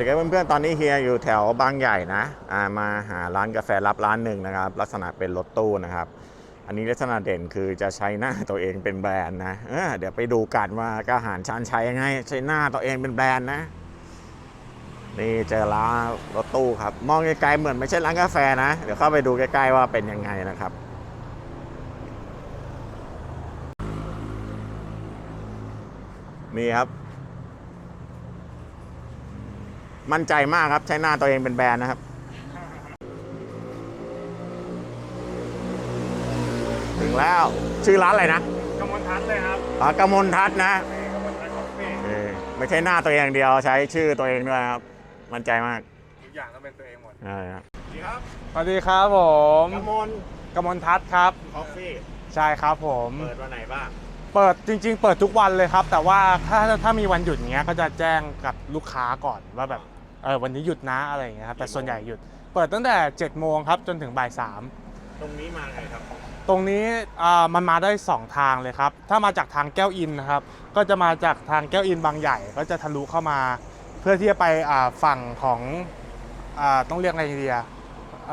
ดีครับเพื่อนๆ ตอนนี้เฮียอยู่แถวบางใหญ่นะามาหาร้านกาแฟรับร้านหนึ่งนะครับ ลักษณะเป็นรถตู้นะครับ อันนี้ลักษณะเด่นคือจะใช้หน้าตัวเองเป็นแบรนด์นะเเดี๋ยวไปดูกันว่ากอาหารชานใช้ยังไง ใช้หน้าตัวเองเป็นแบรนด์นะ นี่เจอร้านรถตู้ครับ มองไกลๆเหมือนไม่ใช่ร้านกาแฟนะ เดี๋ยวเข้าไปดูใกล้ๆว่าเป็นยังไงนะครับนี่ครับ มั่นใจมากครับ ใช้หน้าตัวเองเป็นแบรนด์นะครับ ถึงแล้วชื่อร้านอะไรนะกำมลทัศน์เลยครับอ๋อกมลทัศน์นะกำมลทัศน์คอฟฟี่เออไม่ใช่หน้าตัวเองอย่างเดียวใช้ชื่อตัวเองด้วยครับ มั่นใจมากทุกอย่างต้องเป็นตัวเองหมดใช่ครับสวัสดีครับสวัสดีครับผมกมลกำมลทัศน์ครับคอฟฟี่ใช่ครับผม เปิดวันไหนบ้าง เปิดจริง ๆ เปิดทุกวันเลยครับ แต่ว่าถ้าถ้ามีวันหยุดอย่างเงี้ยก็จะแจ้งกับลูกค้าก่อนว่าแบบเออวันนี้หยุดนะอะไรอย่างเงี้ยครับแต่ส่วนใหญ่หยุด เปิดตั้งแต่7จ็ดโมงครับจนถึงบ่ายสามตรงนี้มาไงครับ ตรงนี้อ่ามันมาได้ 2 ทางเลยครับ ถ้ามาจากทางแก้วอินนะครับก็จะมาจากทางแก้วอินบางใหญ่ ก็จะทะลุเข้ามา เพื่อที่จะไปอ่าฝั่งของอาต้องเรียกอะไรดีอะ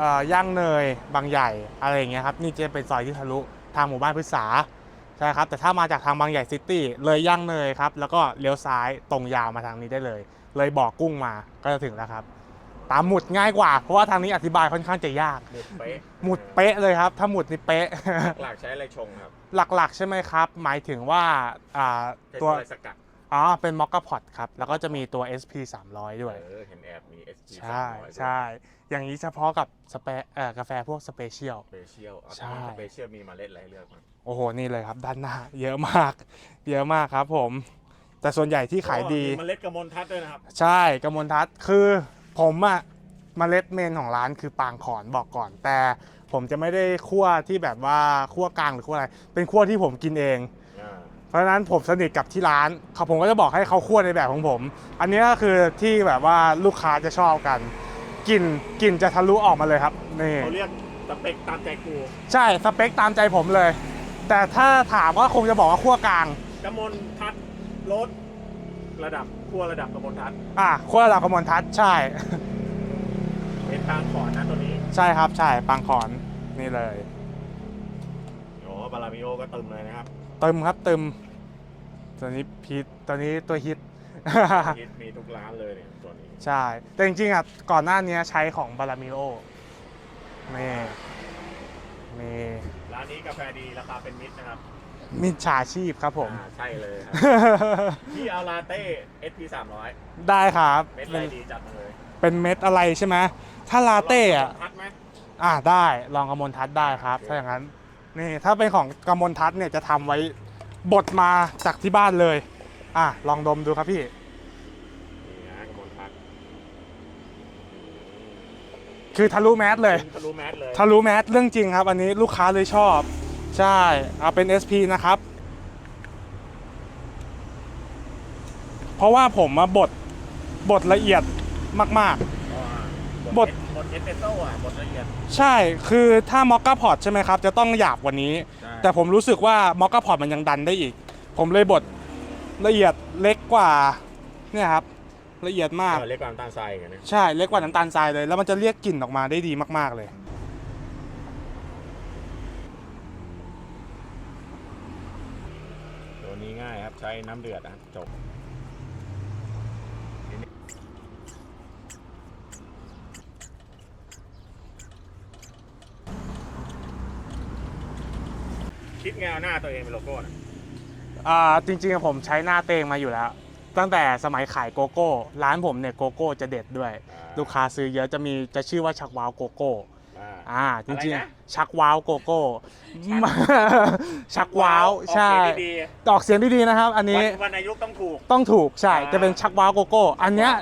อ่าย่างเนยบางใหญ่อะไรอย่างเงี้ยครับนี่จะเป็นซอยที่ทะลุทางหมู่บ้านพฤกษา ใช่ครับ แต่ถ้ามาจากทางบางใหญ่ซิตี้เลยย่างเนยครับ แล้วก็เลี้ยวซ้ายตรงยาวมาทางนี้ได้เลย เลยบ่อกุ้งมาก็จะถึงแล้วครับ ตามหมุดง่ายกว่า เพราะว่าทางนี้อธิบายค่อนข้างจะยาก หมุดเป๊ะหมุดเป๊ะเลยครับ ถ้าหมุดนี่เป๊ะ หลักๆใช้อะไรชงครับหลักๆ ใช่ไหมครับ หมายถึงว่าอ่าใช้ตัว อะไรสกัด อ๋อ เป็นมอคกาพอตครับ แล้วก็จะมีตัว SP 300 ด้วย เออเห็นแอบมี SG ใช่ใช่ อย่างนี้เฉพาะกับสเปเอ่อกาแฟพวกสเปเชียล สเปเชียลใช่ สเปเชียลมีเมาเล็ดอะไรให้เลือกมั้งโอ้โห นี่เลยครับ ด้านหน้า เยอะมาก เยอะมากครับผม แต่ส่วนใหญ่ที่ขายดี มีเมล็ดกระมวลทัศน์ด้วยนะครับ ใช่กมลทัศน์คือผมอะเมล็ดเมนของร้านคือปางขอนบอกก่อน แต่ผมจะไม่ได้คั่วที่แบบว่าคั่วกลางหรือคั่วอะไร เป็นคั่วที่ผมกินเองอ่า เพราะฉะนั้นผมสนิทกับที่ร้านเขาผมก็จะบอกให้เขาคั่วในแบบของผม อันนี้ก็คือที่แบบว่าลูกค้าจะชอบกันกลิ่นกลิ่นจะทะลุออกมาเลยครับนี่เขาเรียกสเปคตามใจกูใช่สเปคตามใจผมเลย แต่ถ้าถามว่าคงจะบอกว่าคั่วกลางกระมวลทัศน์รถระดับขั้วระดับกระมวลทัศน์อะคั่วระดับกมลทัศน์ใช่ เป็นทางขอนนะตัวนี้ ใช่ครับใช่ปางขอนนี่เลยโอ้บารามิโอก็ตึมเลยนะครับ เติมครับเติมตัวนี้พีทตัวนี้ตัวฮิต ฮิตมีทุกร้านเลยเนี่ยตัวนี้ใช่ แต่จริงๆอะก่อนหน้านี้ใช้ของบารามิโอนี่นี่ร้านนี้กาแฟดีราคาเป็นมิตรนะครับมิจฉาชีพครับผม อ่าใช่เลยครับที่เอาลาเต้ SP 300ได้ครับเม็ดเป็ไรนดีจัดมาเลยเป็นเม็ดอะไรใช่ไหมถ้าลาเต้อะทัดไหมอ่าได้ลองกำมลทัศน์ได้ครับ ถ้าอย่างนั้น นี่ถ้าเป็นของกำมลทัศน์เนี่ยจะทำไว้บดมาจากที่บ้านเลย อะลองดมดูครับพี่นี่นะกระมวลทัศน์คือทะลุแมสเลย ทะลุแมสเลยทะลุแมสเรื่องจริงครับ อันนี้ลูกค้าเลยชอบ ใช่เอาเป็น SP นะครับ เพราะว่าผมมาบดบดละเอียดมากอ่า บดบดเอสเปรสโซ่อะบดละเอียดๆใช่คือถ้ามอคกาพอตใช่ไหมครับ จะต้องหยาบกว่านี้ ใช่ แต่ผมรู้สึกว่ามอคกาพอตมันยังดันได้อีก ผมเลยบดละเอียดเล็กกว่าเนี่ยครับละเอียดมาก เออเรียกความตาลทรายกันนะใช่เล็กกว่าน้ำตาลทรายเลย แล้วมันจะเรียกกลิ่นออกมาได้ดีมากๆเลย ตัวนี้ง่ายครับใช้น้ำเดือดนะครับจบ คิดไงเอาหน้าตัวเองเป็นโลโก้นะอ่าจริงๆผมใช้หน้าเตงมาอยู่แล้ว ตั้งแต่สมัยขายโกโก้ ร้านผมเนี่ยโกโก้จะเด็ดด้วย ลูกค้าซื้อเยอะจะมีจะชื่อว่าชักว้าวโกโก้อ่าอ่าจริงอะไรนะๆชักว้าวโกโก้ ชักว้าวออกใช่เสียงดีออกเสียงดีๆนะครับ อันๆนี้วันวันอายุต้องถูกต้องถูกใช่อ่าจะเป็นชักว้าวโกโก้ อันเนี้ย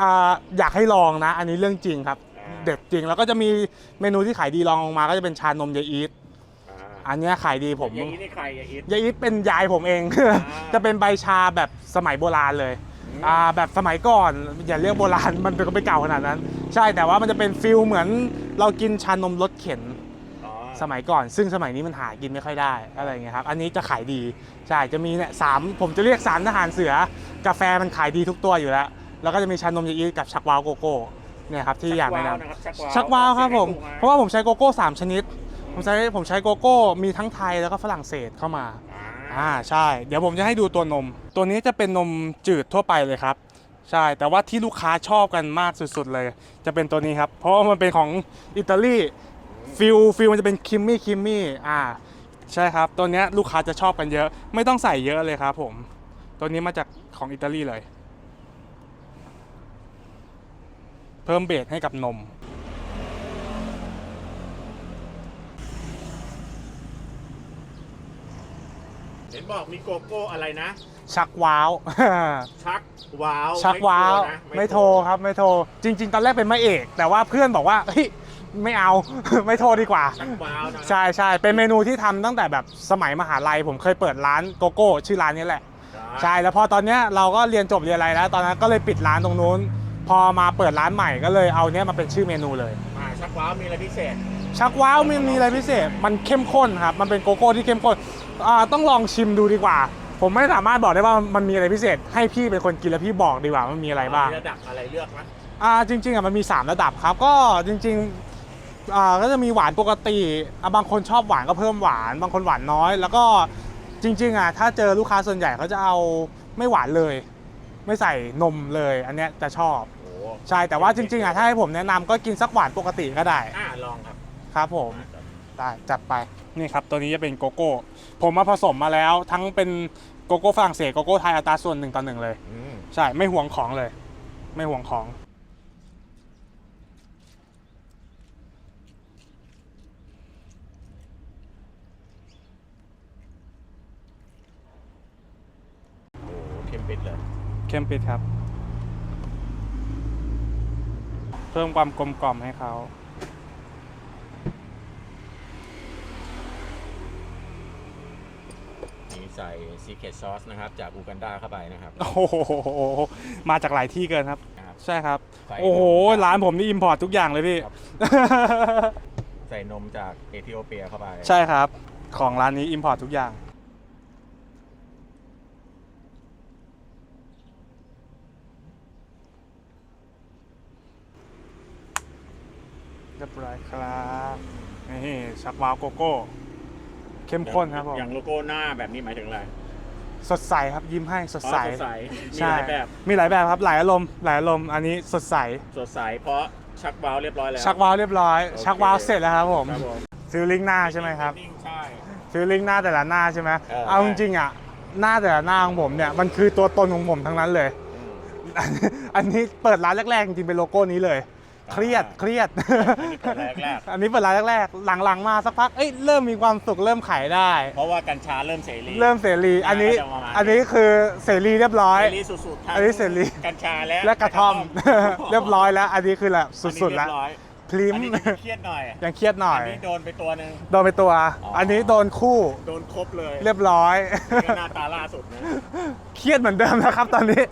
อ่าอยากให้ลองนะ อันนี้เรื่องจริงครับอ่าเด็ดจริงแล้วก็จะมีเมนูที่ขายดีลองลงมาก็จะเป็นชานมยายอีท อ่าอันเนี้ยขายดีผมอย่างนี้นี่ใครอย่างนี้ยายอีทเป็นยายผมเอง จะเป็นใบชาแบบสมัยโบราณเลยอืมอ่าแบบสมัยก่อนอย่าเรียกโบราณ มันก็ไม่เก่าขนาดนั้น ใช่แต่ว่ามันจะเป็นฟิลเหมือนเรากินชานมรสเข็น อ๋อสมัยก่อน ซึ่งสมัยนี้มันหากินไม่ค่อยได้อะไรอย่างเงี้ยครับ อันนี้จะขายดี ใช่ จะมีเนี่ยสามผมจะเรียกสามทหารเสือ กาแฟมันขายดีทุกตัวอยู่แล้ว แล้วก็จะมีชานมเยอีกับชักวาวโกโก้ เนี่ยครับที่อยากแนะนนะครับำชักวาวครับผม เพราะว่าผมใช้โกโก้สามชนิด ผมใช้ผมใช้โกโก้มีทั้งไทยแล้วก็ฝรั่งเศสเข้ามาอ่าใช่ เดี๋ยวผมจะให้ดูตัวนม ตัวนี้จะเป็นนมจืดทั่วไปเลยครับ ใช่แต่ว่าที่ลูกค้าชอบกันมากสุดๆเลย จะเป็นตัวนี้ครับ เพราะว่ามันเป็นของอิตาลีฟิลฟิลมันจะเป็นคิมมี่คิมมี่อ่าใช่ครับตัวเนี้ยลูกค้าจะชอบกันเยอะ ไม่ต้องใส่เยอะเลยครับผมตัวนี้มาจากของอิตาลีเลย เพิ่มเบสให้กับนม เห็นบอกมีโกโก้อะไรนะ ชักว้าว ชักว้าวชักว้าวนะไม่โทรครับไม่โทร จริง ๆ ตอนแรกเป็นไม่เอก แต่ว่าเพื่อนบอกว่าเฮ้ยไม่เอา ไม่โทรดีกว่า ชักว้าวนะใช่ใช่เป็นเมนูที่ทำตั้งแต่แบบสมัยมหาลัย ผมเคยเปิดร้านโกโก้ ชื่อร้านนี้แหละ ใช่แล้วพอตอนเนี้ยเราก็เรียนจบเรียนอะไรแล้ว ตอนนั้นก็เลยปิดร้านตรงนู้น พอมาเปิดร้านใหม่ก็เลยเอาเนี้ยมาเป็นชื่อเมนูเลยอ่าชักว้าวมีอะไรพิเศษชักว้าวมันมีอะไรพิเศษ มันเข้มข้นครับ มันเป็นโกโก้ที่เข้มข้น อ่าต้องลองชิมดูดีกว่า ผมไม่สามารถบอกได้ว่ามันมีอะไรพิเศษ ให้พี่เป็นคนกินแล้วพี่บอกดีกว่ามันมีอะไรบ้าง มีระดับอะไรเลือกไหมอ่าจริง ๆอะมันมี 3 ระดับครับ ก็จริงๆอ่าก็จะมีหวานปกติอะบางคนชอบหวานก็เพิ่มหวาน บางคนหวานน้อย แล้วก็จริงๆอะถ้าเจอลูกค้าส่วนใหญ่เขาจะเอาไม่หวานเลย ไม่ใส่นมเลย อันเนี้ยจะชอบ โอ้ใช่แต่ว่าจริงๆอะถ้าให้ผมแนะนำก็กินสักหวานปกติก็ได้อ่าลองครับครับผม ได้จัดไปนี่ครับตัวนี้จะเป็นโกโก้ ผมมาผสมมาแล้ว ทั้งเป็นโกโก้ฝรั่งเศสโกโก้ไทยอัตราส่วนหนึ่งต่อหนึ่งเลย อืมใช่ ไม่ห่วงของเลย ไม่ห่วงของ โอ้เข้มปิดเลย เข้มปิดครับ เพิ่มความกลมกล่อมให้เขา ใส่ซีเค t ซอสนะครับ จากอูกันดาเข้าไปนะครับ โอ้โหมาจากหลายที่เกินครับนะครับใช่ครับ ใส่ โอ้โหนมจากร้านผมนี่อิมพอร์ตทุกอย่างเลยพี่ครับใส่นมจากเอธิโอเปียเข้าไปใช่ครับ ของร้านนี้อิมพอร์ตทุกอย่าง เรียบร้อยครับ นี่ชักวาวโกโก้ เข้มข้นครับผมอย่างโลโก้หน้าแบบนี้หมายถึงอะไรสดใสครับยิ้มให้สดใสอ๋อสดใสมีใช่หลายแบบ มีหลายแบบครับหลายอารมณ์หลายอารมณ์อันนี้สดใสสดใสเพราะชักว้าวเรียบร้อยแล้วชักวาวเรียบร้อยโอเคชักวาวเสร็จแล้วครับผมครับผมฟิลลิ่งหน้าใช่ไหมครับนิ่งๆใช่ฟิลลิ่งหน้าแต่ละหน้าใช่ไหมเออเอาจริงๆอะหน้าแต่ละหน้าของผมเนี่ยมันคือตัวตนของผมทั้งนั้นเลยอืมอันอันนี้เปิดร้านแรกๆจริงๆเป็นโลโก้นี้เลย เครียดเครียดอันนี้เปิดแรกอันนี้เปิดร้านแรกๆ หลังๆ มาสักพัก เอ้ยเริ่มมีความสุขเริ่มขายได้เพราะว่ากัญชาเริ่มเสรี เริ่มเสรี อันนี้ก็จะประมาณนี้ อันนี้คือเสรีเรียบร้อย เสรีสุดๆทั้งอันนี้เสรี กัญชาและและกระท่อม เรียบร้อยแล้ว อันนี้คือแบบสุดๆแล้วอันนี้เรียบร้อยพลิมอันนี้จะเครียดหน่อยยังเครียดหน่อย อันนี้โดนไปตัวหนึ่ง โดนไปตัว อ๋ออั อันนี้โดนคู่โดนครบเลยเรียบร้อย นี่ก็หน้าตาล่าสุดนะ เครียดเหมือนเดิมนะครับตอนนี้